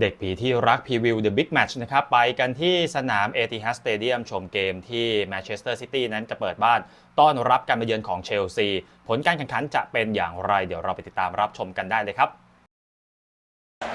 เด็กผีที่รักพรีวิว The Big Match นะครับไปกันที่สนาม Etihad Stadium ชมเกมที่ Manchester City นั้นจะเปิดบ้าน ต้อนรับการมาเยือนของเชลซี ผลการแข่งขันจะเป็นอย่างไร เดี๋ยวเราไปติดตามรับชมกันได้เลยครับ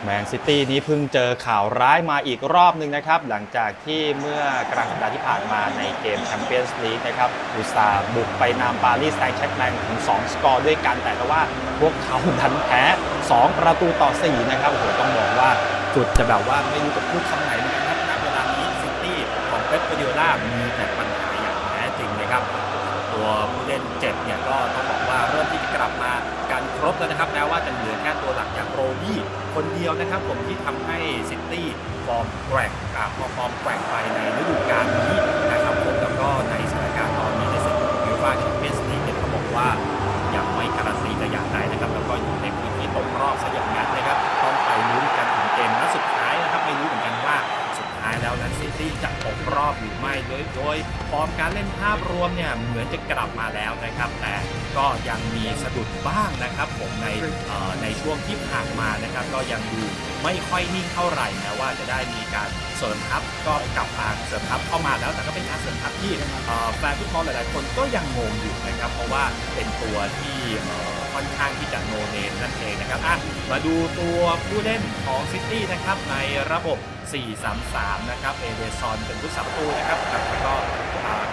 แมนซิตี้นี้เพิ่งเจอข่าวร้ายมาอีกรอบหนึ่งนะครับ หลังจากที่เมื่อกลางสัปดาห์ที่ผ่านมาในเกมแชมเปี้ยนส์ลีกนะครับอุตสาห์บุกไปนำปารีสแซงต์แชร์กแมงถึง 2 สกอร์ด้วยกันแต่ว่าพวกเขาดันแพ้ 2 ประตูต่อ 4 นะครับโอ้โหต้องบอกว่า จุดจะแบบว่าไม่รู้จะพูดคำไหนเหมือนกันครับณเวลานี้ซิตี้ของเป๊ปกวาร์ดิโอลามีแต่ปัญหาอย่างแท้จริงนะครับ ตัวผู้เล่นเจ็บเนี่ยก็ต้องบอกว่าเริ่มที่จะกลับมากันครบแล้วนะครับแม้ว่าจะเหลือแค่ตัวหลักอย่างโรดี้คนเดียวนะครับ ผมที่ทำให้ซิตี้ฟอร์มแกร่งอ่าพอฟอร์มแกร่งไปในฤดูกาลนี้นะครับผมแล้วก็ในสถานการณ์ตอนนี้ในศึกยูฟ่าแชมเปี้ยนส์ลีกเนี่ยเขาบอกว่ายังไม่การันตีแต่อย่างใดนะครับแล้วก็อยู่ในพื้นที่ตกรอบซะอย่าง แล้วซิตี้จะตกรอบหรือไม่ โดยโดยฟอร์มการเล่นภาพรวมเนี่ยเหมือนจะกลับมาแล้วนะครับ แต่ก็ยังมีสะดุดบ้างนะครับผมในในช่วงที่ผ่านมานะครับ ก็ยังดูไม่ค่อยนิ่งเท่าไหร่นะว่าจะได้มีการเสริมทัพก็กลับมาเสริมทัพเข้ามาแล้วแต่ก็เป็นการเสริมทัพที่แฟนฟุตบอลหลายๆ คนก็ยังงงอยู่นะครับ เพราะว่าเป็นตัวที่ค่อนข้างที่จะโนเนมนั่นเองนะครับอะมาดูตัวผู้เล่นของซิตี้นะครับในระบบ 4-3-3 นะครับ เอเดซอนเป็นผู้สับประตูนะครับแล้วก็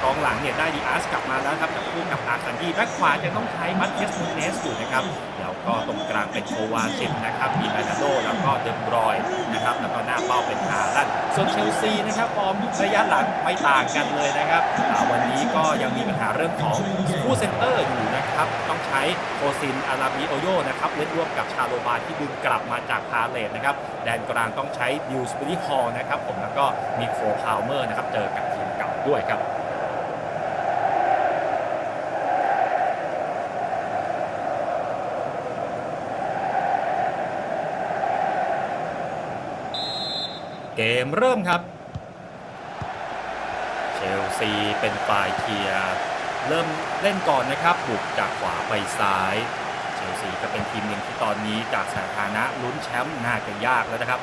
กองหลังเนี่ยได้ดีอาร์สกลับมาแล้วครับกับคู่กับอาคันดีแบ็คขวาจะต้องใช้มัตเทสมูเนสอยู่นะครับ แล้วก็ตรงกลางเป็นโควาชิปนะครับ มีแบรนาโดแล้วก็เดมบรอยนะครับ แล้วก็หน้าเป้าเป็นฮาลันส่วนเชลซีนะครับฟอร์มระยะหลังไม่ต่างกันเลยนะครับ วันนี้ก็ยังมีปัญหาเรื่องของผู้เซนเตอร์อยู่ นะครับต้องใช้โคซินอาราบิโอโยนะครับเล่นร่วมกับชาโลบาที่ดึงกลับมาจากพาเลตนะครับแดนกลางต้องใช้ดิวสปิริฮอลนะครับผมแล้วก็มีโฟพาวเมอร์นะครับเจอกับทีมเก่าด้วยครับเกมเริ่มครับ เชลซีเป็นฝ่ายเคลียร์เริ่มเล่นก่อนนะครับ บุกจากขวาไปซ้าย เชลซีก็เป็นทีมหนึ่งที่ตอนนี้จากสถานะลุ้นแชมป์น่าจะยากแล้วนะครับ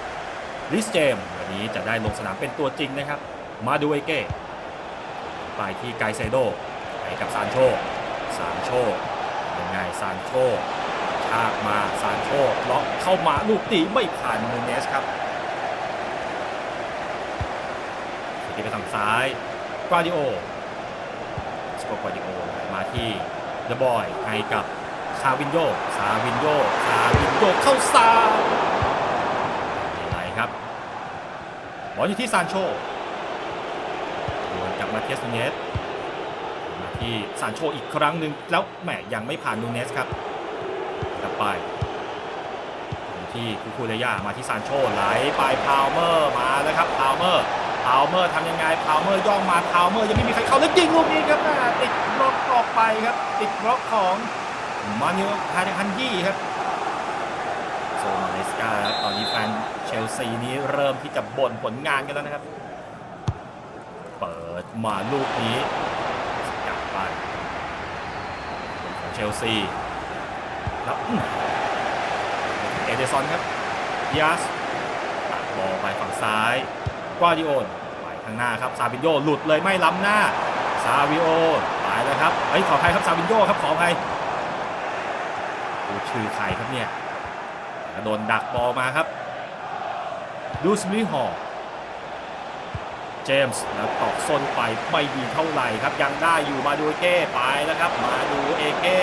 ลิสเจมวันนี้จะได้ลงสนามเป็นตัวจริงนะครับ มาดูเอเก้ไปที่ไกเซโดไปกับซานโชซานโชยังไงซานโชชากมาซานโชล็อกเข้ามาลูกตีไม่ผ่านมูเนสครับที่ไปทางซ้ายกวาดิโอสกอร์กวาดิโอมาที่ เดอะบอยให้กับซาวินโยซาวินโยซาวินโยเข้าซ้ายไม่ไหลครับบอลอยู่ที่ซานโชดวลกับมาเทียสนูเนสมาที่ซานโชอีกครั้งหนึ่งแล้วแหมยังไม่ผ่านนูเนสครับกลับไปที่คูคูเรย่ามาที่ซานโชไหลไปพาวเมอร์มาแล้วครับพาวเมอร์ พาวเมอร์ทำยังไงพาวเมอร์ย่องมาพาวเมอร์ยังไม่มีใครเข้าแล้วยิงลูกนี้ครับติดบล็อกออกไปครับ ติดบล็อกของมานิวคาร์คันยี่ครับโซมาเลสกาครับตอนนี้แฟนเชลซีนี้เริ่มที่จะบ่นผลงานกันแล้วนะครับ เปิดมาลูกนี้กลับไปของเชลซีแล้วเอเดซอนครับยาสตัดบอลไปฝั่งซ้าย กวาดิโอนไปข้างหน้าครับซาบิโยหลุดเลยไม่ล้ำหน้าซาวิโอตายแล้วครับเอ้ยขออภัยครับซาบิโยครับขออภัยดูชื่อใครครับเนี่ยโดนดักบอลมาครับดูสมิฮอลเจมส์แล้วตอกส้นไปไม่ดีเท่าไหร่ครับยังได้อยู่มาดูเก้ไปแล้วครับ มาดูเอเก้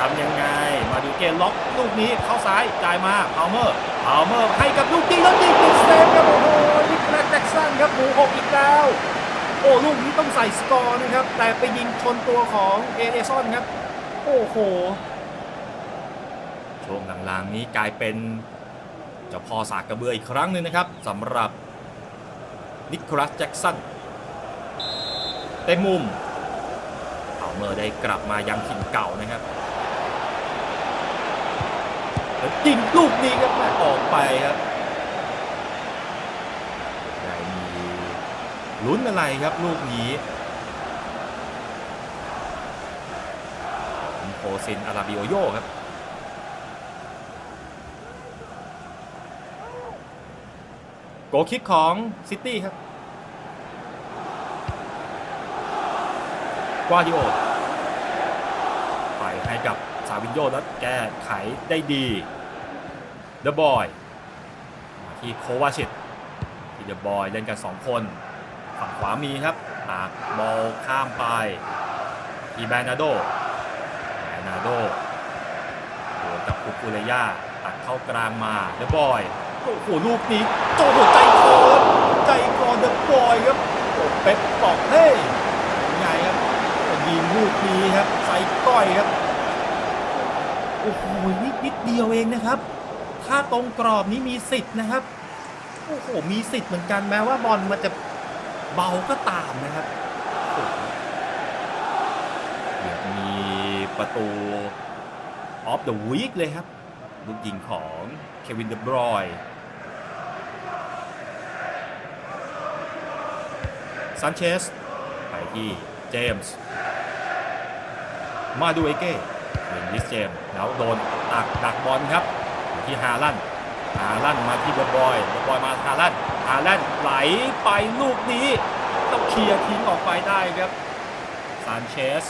ทำยังไง มาดูเก้ล็อกลูกนี้เข้าซ้ายจ่ายมาพาวเมอร์ พาวเมอร์ให้กับลูกยิงแล้วยิงติดเซฟครับโอ้โหนิคลัสแจ็กสันครับหมูหกอีกแล้ว โอ้ลูกนี้ต้องใส่สกอร์นะครับ แต่ไปยิงชนตัวของเอเดซอนครับ โอ้โหช่วงหลังๆนี้กลายเป็นเจ้าพ่อสากกระเบืออีกครั้งหนึ่งนะครับสำหรับนิโคลัสแจ็กสันเต็มมุมเอาเมอร์ได้กลับมายังถิ่นเก่านะครับ แล้วยิงลูกนี้ครับม่ออกไปครับได้มีลุ้นอะไรครับลูกนี้โคซินอาราบิโอโยครับโกคิกของซิตี้ครับกวาดิโอไปให้กับาวินโยแล้วแก้ไขได้ดีเดอะบอยมาที่โควาชิตที่เดอะบอยเล่นกัน 2 คน ฝั่งขวามีครับตากบอลข้ามไปอีแบนาโดแบนาโดโดนกับคุกุเรย่าตัดเข้ากลางมาเดอะบอยโอ้โหลูกนี้โจโหใจคอนใจคอนเดอะบอยครับโอ้เป๊ปบอกเฮ้ยยังไงครับยิงลูกนี้ครับใส่ก้อยครับ โอ้โหนิดนิดเดียวเองนะครับ ถ้าตรงกรอบนี้มีสิทธิ์นะครับ โอ้โห มีสิทธิ์เหมือนกันแม้ว่าบอลมันจะเบาก็ตามนะครับเดี๋ยวมีประตูออฟเดอะวีคเลยครับ ลูกยิงของเควินเดบรอยซันเชสไปที่เจมส์มาดูเอเก้ เป็นลิสเจมแล้วโดนตักดักบอลครับที่ฮาลันฮาลันมาที่เดบอยเดบอยมาฮาลันฮาลันไหลไปลูกนี้ต้องเคลียร์ทิ้งออกไปได้ครับซานเชส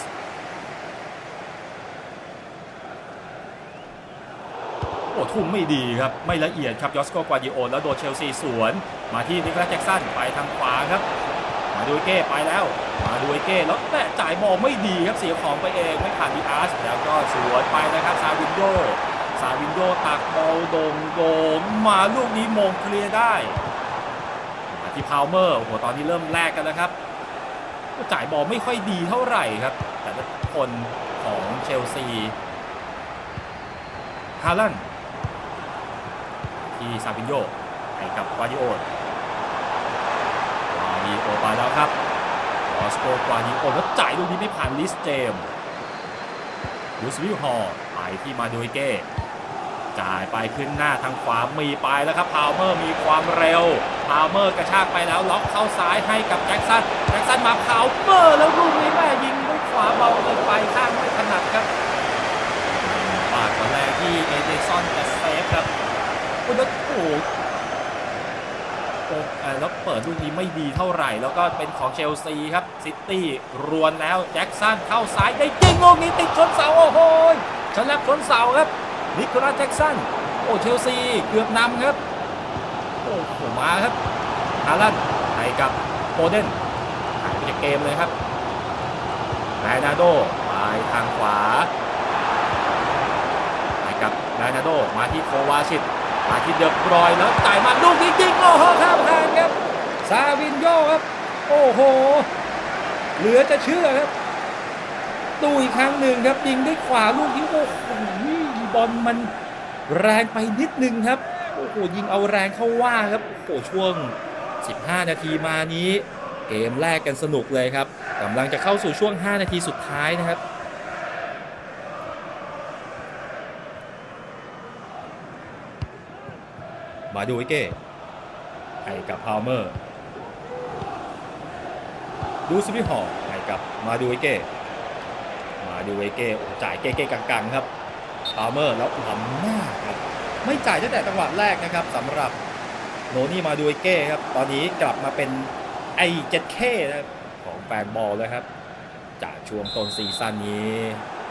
โอ้ทุ่มไม่ดีครับ ไม่ละเอียดครับยอสโกกวาดิโอแล้วโดนเชลซีสวน มาที่นิโคลัสแจ็กสันไปทางขวาครับ มาดูเก้ไปแล้ว มาดูเก้แล้วแม่จ่ายบอลไม่ดีครับเสียของไปเองไม่ผ่านดีอาร์สแล้วก็สวนไปนะครับซาวินโยซาวินโยตักบอลโดงโดงมาลูกนี้มงเคลียร์ได้ที่พาวเมอร์โอ้โหตอนนี้เริ่มแลกกันแล้วครับจ่ายบอลไม่ค่อยดีเท่าไหร่ครับ แต่ละคนของเชลซีฮาลันที่ซาบินโยให้กับวาดิโอลกวาดิโอไปแล้วครับ ลอสโกกวาดิโอแล้วจ่ายลูกนี้ไม่ผ่านลิสเจมลูสวิลฮอร์ไปที่มาดูเก้จ่ายไปขึ้นหน้าทางขวามีไปแล้วครับพาวเมอร์มีความเร็วพาวเมอร์กระชากไปแล้วล็อกเข้าซ้ายให้กับแจ็คสันแจ็คสันมาพาวเมอร์แล้วลูกนี้แม่ยิงด้วยขวาเบาเกินไปข้างไม่ถนัดครับปาดตอนแรกที่เอเดซอนจะเซฟครับคุณโอ้โห แล้วเปิดลูกนี้ไม่ดีเท่าไหร่ แล้วก็เป็นของเชลซีครับซิตี้รวนแล้วแจ็คสันเข้าซ้ายได้จริงลูกนี้ติดชนเสาโอ้โหชนแลบชนเสาครับนิโคลัสแจ็คสันโอ้เชลซีเกือบนำครับโอ้โหมาครับฮาลันให้กับโฟเดนหายไปจากเกมเลยครับแบรนาโดไปทางขวาให้กับไดนาโดมาที่โควาชิต มาที่เดือบรอยแล้วจ่ายมาลูกนี้ยิงโอ้โหข้ามทางครับ ซาวินโยครับ โอ้โห เหลือจะเชื่อครับดูอีกครั้งหนึ่งครับยิงด้วยขวาลูกนี้โอ้โหบอลมันแรงไปนิดนึงครับโอ้โหยิงเอาแรงเข้าว่าครับโอ้โหช่วง 15 นาทีมานี้ เกมแรกกันสนุกเลยครับกำลังจะเข้าสู่ช่วง 5 นาทีสุดท้ายนะครับ มาดูไอเก้ให้กับพาวเมอร์ ดูซิมิฮอลให้กับมาดูไอเก้มาดูไอเก้จ่ายเก้เก้กังๆครับพาวเมอร์แล้วล้ำหน้าครับไม่จ่ายตั้งแต่จังหวะแรกนะครับสำหรับโนนี่มาดูไอเก้ครับตอนนี้กลับมาเป็นไอเจ็ดเคนะครับของแฟนบอลแล้วครับ จากช่วงต้นซีซั่นนี้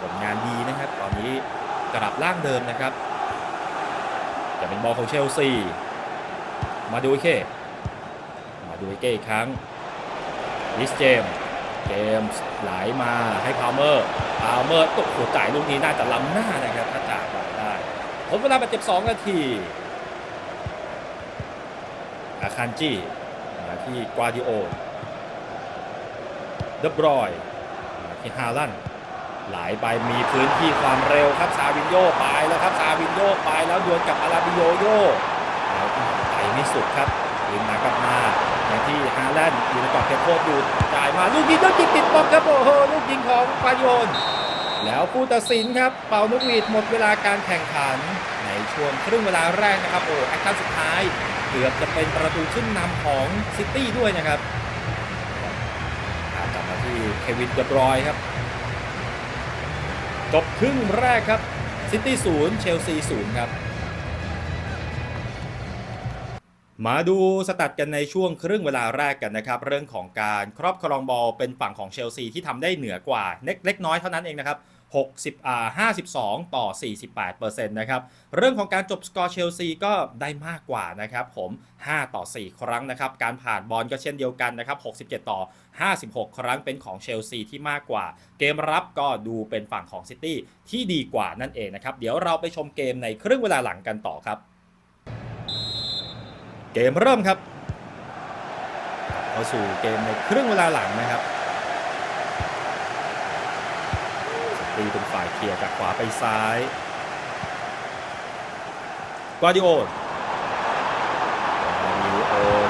ผลงานดีนะครับ ตอนนี้กลับร่างเดิมนะครับ จะเป็นบอลของเชลซี มาดูไอเก้มาดูไอเก้อีกครั้งลิสเจมเจมส์ไหลมาให้พาวเมอร์พาวเมอร์ตกหัวจ่ายลูกนี้น่าจะล้ำหน้านะครับถ้าจ่ายบอลได้ผลเวลาบาดเจ็บ2นาที อาคันจีมาที่กวาดิโอเดบรอยมาที่ฮาลัน ไหลไปมีพื้นที่ความเร็วครับซาวินโยไปแล้วครับซาวินโยไปแล้วดวลกับอาราบิโยโยแล้วไปไม่สุดครับคืนมากลับมาอย่างที่ฮาแลนด์อยู่ในกรอบเขตโทษอยู่จ่ายมาลูกยิงแล้วยิงติดบล็อกครับโอ้โหลูกยิงของฟาโยน แล้วผู้ตัดสินครับเป่านกหวีดหมดเวลาการแข่งขัน ในช่วงครึ่งเวลาแรกนะครับโอ้แอคชั่นสุดท้ายเกือบจะเป็นประตูขึ้นนำของซิตี้ด้วยนะครับกลับมาที่เควินเดบรอยครับ จบครึ่งแรกครับซิตี้ศูนย์เชลซีศูนย์ครับ มาดูสตัดกันในช่วงครึ่งเวลาแรกกันนะครับ เรื่องของการครอบครองบอลเป็นฝั่งของเชลซีที่ทำได้เหนือกว่าเล็กเล็กน้อยเท่านั้นเองนะครับ 60อ่า52 ต่อ 48%นะครับ เรื่องของการจบสกอร์เชลซีก็ได้มากกว่านะครับผม 5 ต่อ 4 ครั้งนะครับ การผ่านบอลก็เช่นเดียวกันนะครับ 67 ต่อ 56 ครั้งเป็นของเชลซีที่มากกว่า เกมรับก็ดูเป็นฝั่งของซิตี้ที่ดีกว่านั่นเองนะครับ เดี๋ยวเราไปชมเกมในครึ่งเวลาหลังกันต่อครับ เกมเริ่มครับเข้าสู่เกมในครึ่งเวลาหลังนะครับ ตีเป็นฝ่ายเคลียร์จากขวาไปซ้าย กวาดิโอนกวาดิโอน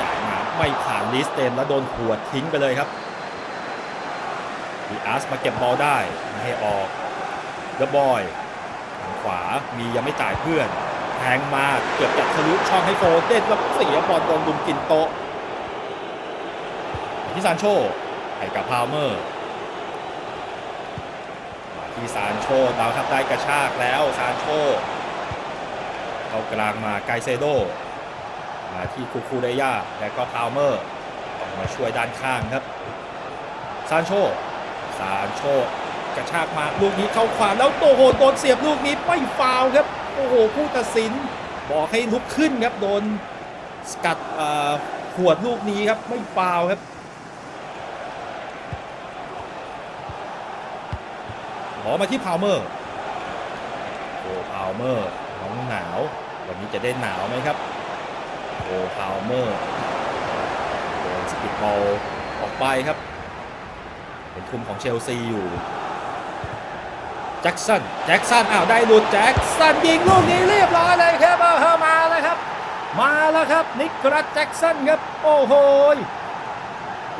จ่ายมาไม่ผ่านลิสเตนแล้วโดนหัวดทิ้งไปเลยครับดีอาร์สมาเก็บบอลได้ไม่ให้ออกเดอะบอยทางขวามียังไม่จ่ายเพื่อนแทงมาเกือบจะทะลุช่องให้โฟเดนแล้วเสียบอลโดนลุมกินโต๊ะมาที่ซานโชให้กับพาวเมอร์ ที่ซานโชดาวครับได้กระชากแล้วซานโชเข้ากลางมาไกเซโดมาที่คูคูเดย่าและก็พาวเมอร์ต้องมาช่วยด้านข้างครับซานโชซานโชกระชากมาลูกนี้เข้าขวาแล้วโตโหโดนเสียบลูกนี้ไม่ฟาวครับโอ้โหผู้ตัดสินบอกให้ลุกขึ้นครับโดนสกัดขวดลูกนี้ครับไม่ฟาวครับ ขอมาที่พาวเมอร์โอ้พาวเมอร์น้องหนาว วันนี้จะได้หนาวไหมครับโอ้พาวเมอร์โดนสกิดบอลออกไปครับ เป็นทุมของเชลซีอยู่แจ็คสันแจ็คสันอ้าวได้หลุดแจ็คสันยิงลูกนี้เรียบร้อยเลยครับเอาเข้ามาแล้วครับ มาแล้วครับนิโคลัสแจ็คสันครับโอ้โห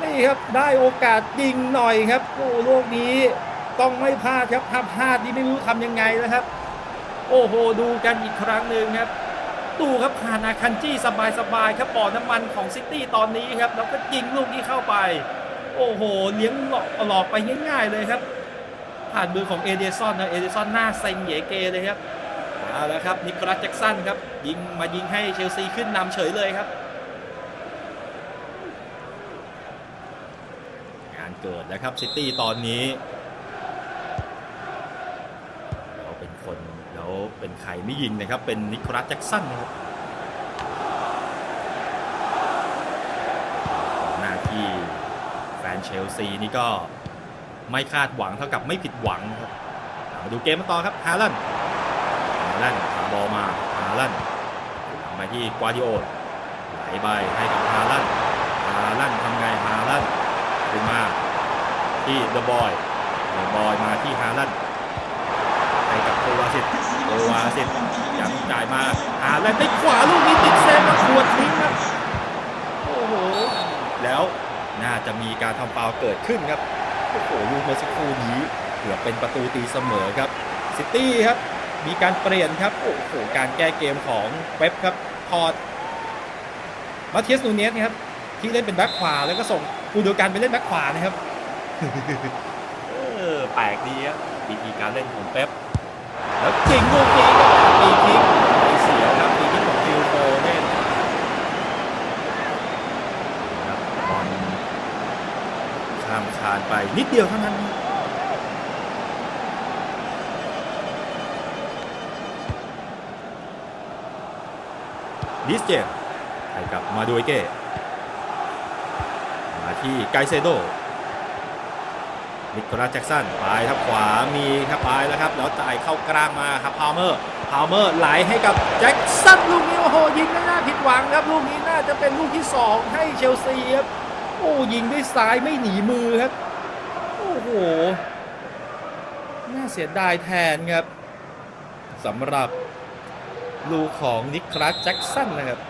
นี่ครับได้โอกาสยิงหน่อยครับโอ้ลูกนี้ ต้องไม่พลาดครับถ้าพลาดนี่ไม่รู้ทำยังไงนะครับ โอ้โห ดูกันอีกครั้งหนึ่งครับดูครับผ่านอาคันจี้สบายๆครับบ่อน้ำมันของซิตี้ตอนนี้ครับแล้วก็ยิงลูกนี้เข้าไป โอ้โห เลี้ยงหลอกหลอกไปง่ายๆเลยครับ ผ่านมือของเอเดซอนนะเอเดซอนหน้าเซ็งเหยเกเลยครับเอาล้วครับนิโคลัสแจ็กสันครับยิงมายิงให้เชลซีขึ้นนำเฉยเลยครับ งานเกิดแล้วครับซิตี้ตอนนี้ แล้วเป็นใครไม่ยิงนะครับ เป็นนิโคลัสแจ็กสันนะครับหน้าที่แฟนเชลซีนี่ก็ไม่คาดหวังเท่ากับไม่ผิดหวังนะครับมาดูเกมต่อครับฮาลันฮาลันพาบอลมาฮาลันมาที่กวาดิโอไหลไปให้กับฮาลันฮาลันทำไงฮาลันขึ้นมาที่เดอะบอยเดอะบอยมาที่ฮาลันให้กับโควาสิต โควาสิตยังจ่ายมาฮาลันได้ขวาลูกนี้ติดเซฟมาขวดทิ้งครับโอ้โหแล้วน่าจะมีการทำฟาวล์เกิดขึ้นครับโอ้โหลูกเมื่อสักครู่นี้เกือบเป็นประตูตีเสมอครับซิตี้ครับ มีการเปลี่ยนครับโอ้โหการแก้เกมของเป๊ปครับพอดมาเทียสนูเนสครับที่เล่นเป็นแบ็คขวาแล้วก็ส่งกูเดียวกันไปเล่นแบ็คขวานะครับเออแปลกดีครับวิธีการเล่นของเป๊ป แล้วจริงลูกนี้ครับฟรีคิกไม่เสียครับฟรีคิกของฟิลโฟเน่นครับบอลข้ามคานไปนิดเดียวเท่านั้นดิสเจให้กับมาดูเก้มาที่ไกเซโด นิโคลัสแจ็กสันไปครับขวามีครับไปแล้วครับแล้วจ่ายเข้ากลางมาครับพาวเมอร์พาวเมอร์ไหลให้กับแจ็กสันลูกนี้โอ้โหยิงไม่น่าผิดหวังครับลูกนี้น่าจะเป็นลูกที่ 2 ให้เชลซีครับโอ้ยิงด้วยซ้ายไม่หนีมือครับโอ้โหน่าเสียดายแทนครับสำหรับลูกของนิคลัสแจ็กสันนะครับ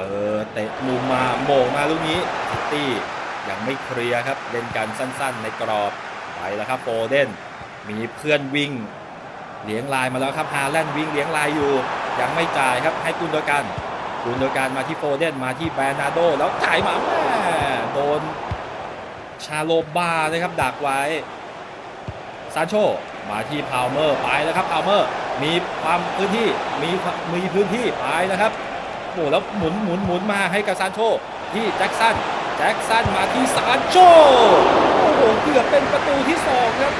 ปิดเตะมุมมาโมงมาลูกนี้ซิตี้ยังไม่เคลียร์ครับเล่นกันสั้นๆ ในกรอบไปแล้วครับโฟเดนมีเพื่อนวิ่งเลี้ยงลายมาแล้วครับฮาแลนด์วิ่งเลี้ยงลายอยู่ ยังไม่จ่ายครับให้กุนโดยกันกุนโดยการมาที่โฟเดนมาที่แบรนาโด แล้วจ่ายมาแม่โดนชาโลบานะครับดักไว้ซานโชมาที่พาวเมอร์ไปแล้วครับพาวเมอร์มีความพื้นที่มีมีพื้นที่ไปนะครับ โอ้แล้วหมุนหมุนหมุนมาให้กับซานโชที่แจ็คสันแจ็คสันมาที่ซานโชโอ้โหเกือบเป็นประตูที่สองครับ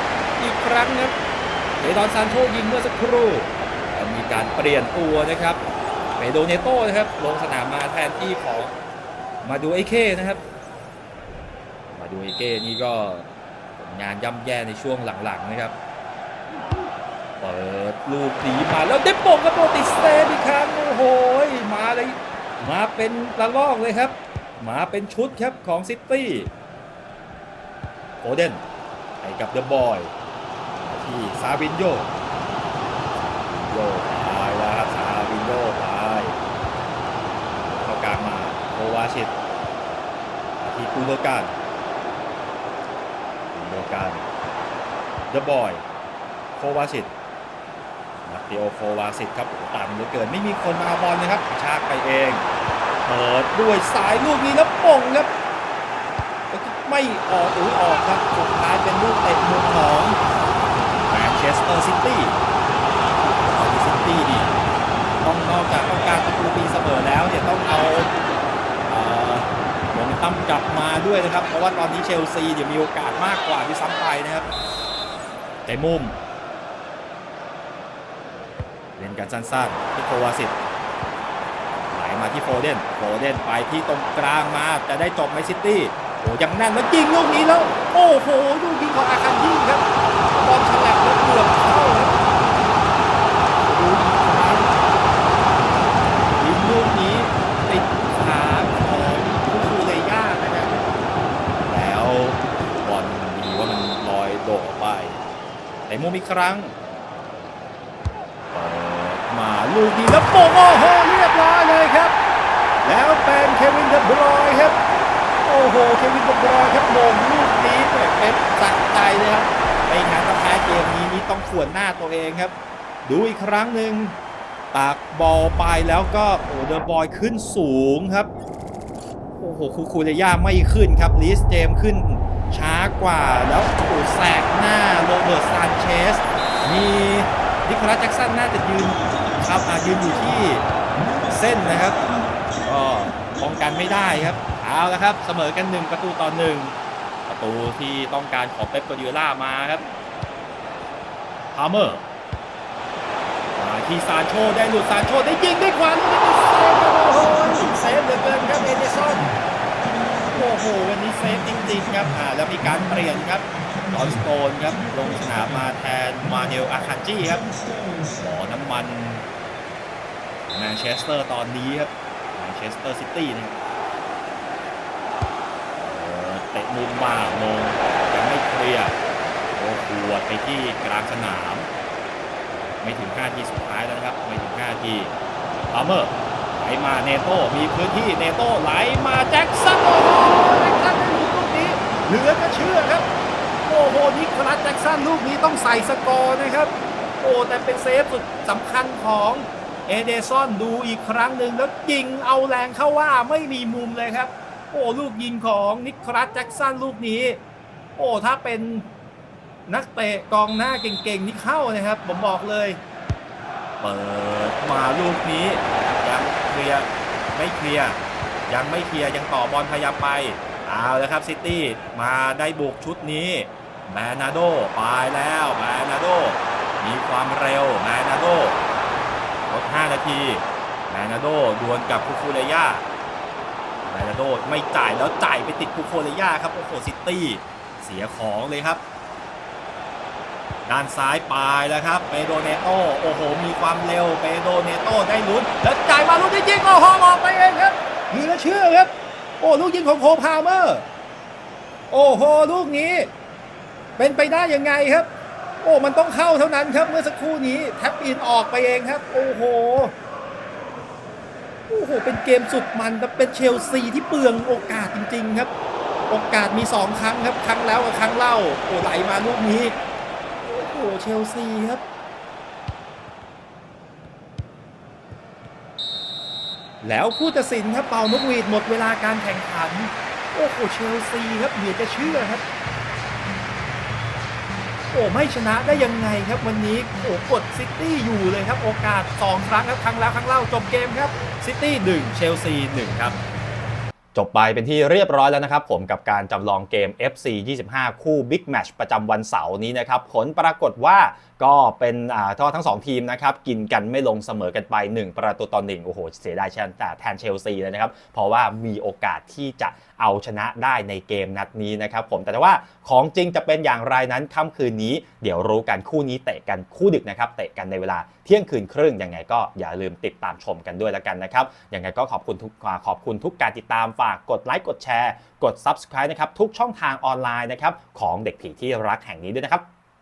อีกครั้งครับเจดอนซานโชยิงเมื่อสักครู่มีการเปลี่ยนตัวนะครับเปโดเนโต้นะครับ ลงสนามมาแทนที่ของมาดูไอเคนะครับ มาดูไอเก้นี่ก็ผลงานย่ำแย่ในช่วงหลังๆนะครับ เปิดลูกดีมาแล้วเด็บโป่งกระโปรติเซฟอีกครั้งโอ้โหมาเลย มาเป็นระลอกเลยครับ มาเป็นชุดครับของซิตี้โอเดนให้กับเดอะบอยที่ซาบินโยโยตายแล้วครับซาบินโยตายเข้ากลางมาโควาชิตที่กูโดกันกูโดกันเดอะบอยโควาชิตมาติโอโควาสิตครับ ต่ำเหลือเกิน ไม่มีคนมาเอาบอลนะครับชากไปเองเปิดด้วยสายลูกนี้แล้วป่งครับไม่ออกหรือออกครับสุดท้ายเป็นลูกเตะมุมของแมนเชสเตอร์ซิตี้ตอนนี้ซิตี้นี่ต้องนอกจากต้องการประตูตีเสมอแล้วเนี่ยต้องเอาเอ่อโมเมนตัมกลับมาด้วยนะครับ เพราะว่าตอนนี้เชลซีเดี๋ยวมีโอกาสมากกว่าที่ซ้ำไปนะครับแต่มุม กันสั้นๆที่โควาสิตไหลมาที่โฟเดนโฟเดนไปที่ตรงกลางมาจะได้จบไหมซิตี้โอ้ยังแน่นแล้วยิงลูกนี้แล้ว โอ้โหลูกยิงของอาคันยิ่งครับบอลฉลับแล้วเกือบเข้าครับดูอีกครั้งยิงลูกนี้ติดขาของคุคูเลย่านะครับแล้วบอลดีว่ามันลอยโดดออกไปแต่มุมอีกครั้ง ลูกนี้แล้วโป่งโอ้โหเรียบร้อยเลยครับ แล้วเป็นเควินเดบรอยครับโอ้โหเควินเดบรอยครับโมงลูกนี้แบบเป็นสะใจเลยครับไม่งั้นถ้าแพ้เกมนี้นี่ต้องขวนหน้าตัวเองครับ ดูอีกครั้งหนึ่งตากบอลไปแล้วก็โอ้เดอะบอยขึ้นสูงครับโอ้โหคูคูเลย่าไม่ขึ้นครับลิสเจมขึ้นช้ากว่าแล้วโอ้โหแสกหน้าโรเบิร์ตซานเชสมีนิโคลัสแจ็กสันน่าจะยืน ครับอายืนอยู่ที่เส้นนะครับก็ป้องกันไม่ได้ครับเอาละครับ เสมอกัน1ประตูต่อหนึ่งประตูที่ต้องการของเป๊ปกัวดิโอล่ามาครับพาเมอร์มาที่ซานโชได้หลุดซานโชได้ยิงได้ขวาลูกนี้เซฟโอ้โหเซฟเลือเกินครับเอเดซอนโอ้โหวันนี้เซฟจริงๆครับอ่าแล้วมีการเปลี่ยนครับ จอนสโตนครับ ลงสนามมาแทนมาเนลอาคันจีครับหมอน้ำมันแมนเชสเตอร์ตอนนี้ครับแมนเชสเตอร์ซิตี้นะครับเออเตะมุมมาโมงยังไม่เคลียร์โอ้ขวดไปที่กลางสนาม ไม่ถึง5ทีสุดท้ายแล้วนะครับ ไม่ถึง5ทีพาเมอร์ไหลมาเนโต้มีพื้นที่เนโต้ไหลมาแจ็คสันโอ้โหแจ็คสันได้ลูกนี้เหลือก็เชื่อครับ โอ้โหนิโคลัสแจ็คสันลูกนี้ต้องใส่สกอร์นะครับ โอ้แต่เป็นเซฟสุดสำคัญของเอเดซอนดูอีกครั้งหนึ่งแล้วยิงเอาแรงเข้าว่าไม่มีมุมเลยครับ โอ้ลูกยิงของนิโคลัสแจ็คสันลูกนี้ โอ้ถ้าเป็นนักเตะกองหน้าเก่งๆนี่เข้านะครับ ผมบอกเลย เปิดมาลูกนี้ ยังเคลียร์ไม่เคลียร์ยังไม่เคลียร์ยังต่อบอลพยายามไปเอาแล้วครับซิตี้มาได้บุกชุดนี้ แมนาโดไปแล้วแมนาโดมีความเร็วแมนาโดลด5นาทีแมนาโดดวลกับคูคูเลย่าแมนาโดไม่จ่ายแล้วจ่ายไปติดคูคูเลย่าครับโอ้โหซิตี้เสียของเลยครับ ด้านซ้ายปลายแล้วครับเปโดเนโตโอ้โห มีความเร็วเปโดเนโตได้ลุ้นแล้วจ่ายมาลูกนี้ยิงโอ้โหออกไปเองครับเหลือเชื่อครับ โอ้ลูกยิงของโคพาเมอร์ โอ้โห ลูกนี้ เป็นไปได้ยังไงครับ โอ้มันต้องเข้าเท่านั้นครับเมื่อสักครู่นี้แท็บอินออกไปเองครับ โอ้โหโอ้โหเป็นเกมสุดมันครับเป็นเชลซีที่เปลืองโอกาสจริง ๆ ครับ โอกาสมีสองครั้งครับ ครั้งแล้วกับครั้งเล่าโอ้ไหลมาลูกนี้โอ้โหเชลซีครับแล้วผู้ตัดสินครับเป่านกหวีดหมดเวลาการแข่งขัน โอ้โหเชลซีครับเหลือจะเชื่อครับ อ้อ้ไม่ชนะได้ยังไงครับวันนี้โอ้กดซิตี้อยู่เลยครับโอกาส 2 ครั้งครับครั้งแล้วครั้งเล่าจบเกมครับซิตี้1เชลซี1ครับจบไปเป็นที่เรียบร้อยแล้วนะครับผมกับการจำลองเกม FC 25 คู่ Big Match ประจำวันเสาร์นี้นะครับผลปรากฏว่าก็เป็นอ่าทั้งสองทีมนะครับกินกันไม่ลงเสมอกันไป 1 ประตูต่อหนึ่งโอ้โห เสียดายแชนแต่แทนเชลซีเลยนะครับ เพราะว่ามีโอกาสที่จะ เอาชนะได้ในเกมนัดนี้นะครับผมแต่ว่าของจริงจะเป็นอย่างไรนั้นค่ำคืนนี้เดี๋ยวรู้กันคู่นี้เตะกันคู่ดึกนะครับเตะกันในเวลาเที่ยงคืนครึ่งยังไงก็อย่าลืมติดตามชมกันด้วยแล้วกันนะครับยังไงก็ขอบคุณทุกขอบคุณทุกการติดตามฝากกดไลค์กดแชร์ กด Subscribe นะครับทุกช่องทางออนไลน์นะครับของเด็กผีที่รักแห่งนี้ด้วยนะครับ